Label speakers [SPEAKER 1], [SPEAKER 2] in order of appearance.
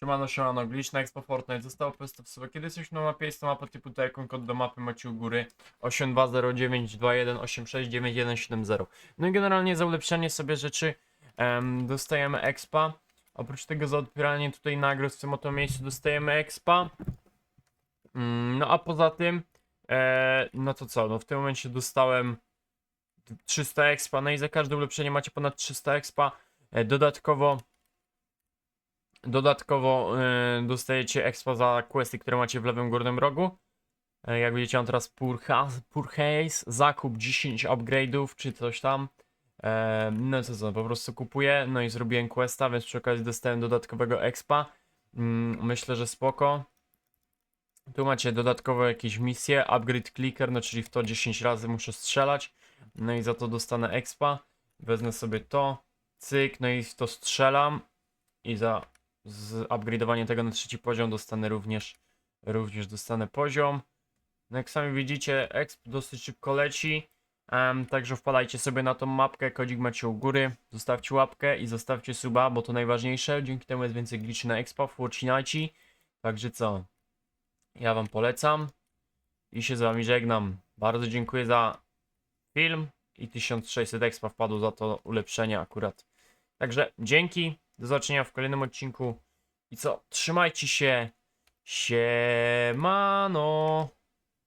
[SPEAKER 1] Siemano, siemano, glitch Expo Fortnite. Zostało sobie. Kiedy jesteś na mapie, jest to mapa typu Tycoon, kod do mapy macie u góry. 820921869170 No i generalnie za ulepszenie sobie rzeczy em, dostajemy expa. Oprócz tego za odbieranie tutaj nagród w tym oto miejscu dostajemy expa. Mm, No a poza tym, e, no to co, no w tym momencie dostałem 300 expa, no i za każde ulepszenie macie ponad 300 expa. E, Dodatkowo Dodatkowo e, dostajecie expa za questy, które macie w lewym górnym rogu. E, jak widzicie, mam teraz Pur, Has- Pur Haze, zakup 10 upgrade'ów czy coś tam. E, no co co, po prostu kupuję, no i zrobiłem questa, więc przy okazji dostałem dodatkowego expa. Mm, myślę, że spoko. Tu macie dodatkowe jakieś misje, upgrade clicker, no czyli w to 10 razy muszę strzelać. No i za to dostanę expa. Wezmę sobie to, cyk, no i w to strzelam. I za z upgrade'owanie tego na trzeci poziom dostanę również, również dostanę poziom. No jak sami widzicie, exp dosyć szybko leci. Em, także wpadajcie sobie na tą mapkę, kodzik macie u góry. Zostawcie łapkę i zostawcie suba, bo to najważniejsze. Dzięki temu jest więcej glitchy na expo, włóczynajcie. Także co? Ja wam polecam i się z wami żegnam. Bardzo dziękuję za film i 1600 expa wpadło za to ulepszenie akurat. Także dzięki, do zobaczenia w kolejnym odcinku. I co? Trzymajcie się. Siemano.